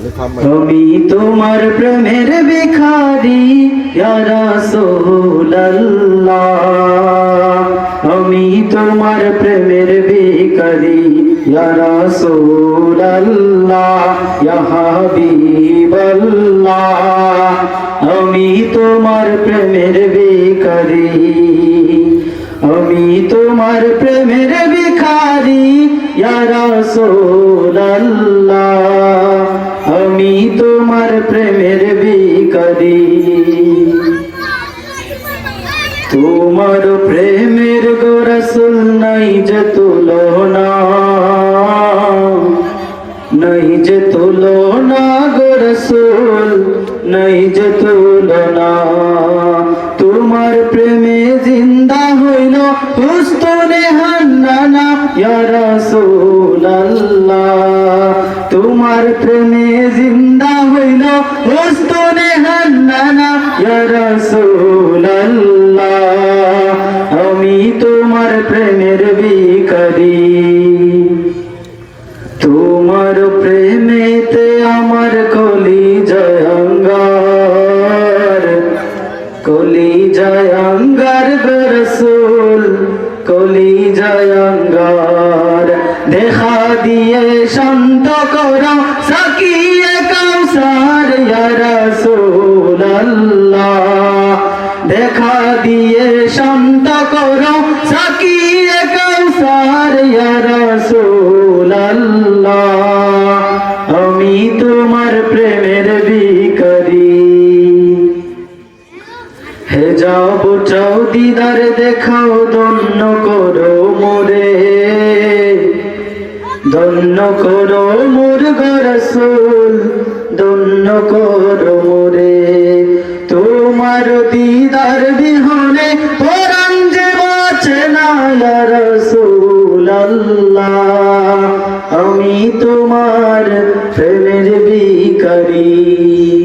আমি তোমার প্রেমের ভিখারি রাসূলুল্লাহ। আমি তোমার প্রেমের ভিখারি রাসূলুল্লাহ, ইয়া হাবিবাল্লাহ। আমি তোমার প্রেমের ভিখারি আমি তোমার প্রেমের ভিখারি রাসূলুল্লাহ। আমি তোমার প্রেমের ভিখারি তোমার প্রেমের গোরসুল নাই যে তুলনা। নাই যে তুলনা গোরসুল নাই যে তুলনা। তোমার প্রেমে জিন্দা হইল হুস্তনে হান্নানা, ইয়া রাসূলুল্লাহ। তোমার প্রেমে হুস্তনে হান্নানা ইয়া রাসূলুল্লাহ আমি তোমার প্রেমের ভিখারি। তোমার প্রেমেতে আমার কলি জয়ঙ্গার কলি জয়ঙ্গার গরসুল কলি জয়ঙ্গার দেখা দিয়ে শান্ত কর, সাকিয়ে কৌসার ইয়া রাসূলুল্লাহ। দেখা দিয়ে শান্ত কর, সাকিয়ে কৌসার ইয়া আমি তোমার প্রেমের ভিখারি। হে যাও চাও দিদার, দেখাও দন্য করো মোরে। দন্য করো মোর গরসুল দন্য করো মোরে। তোমার দিদার বিহনে পরাণ যে বাঁচে না রসুল, আল্লাহ। আমি তোমার প্রেমের ভিখারি।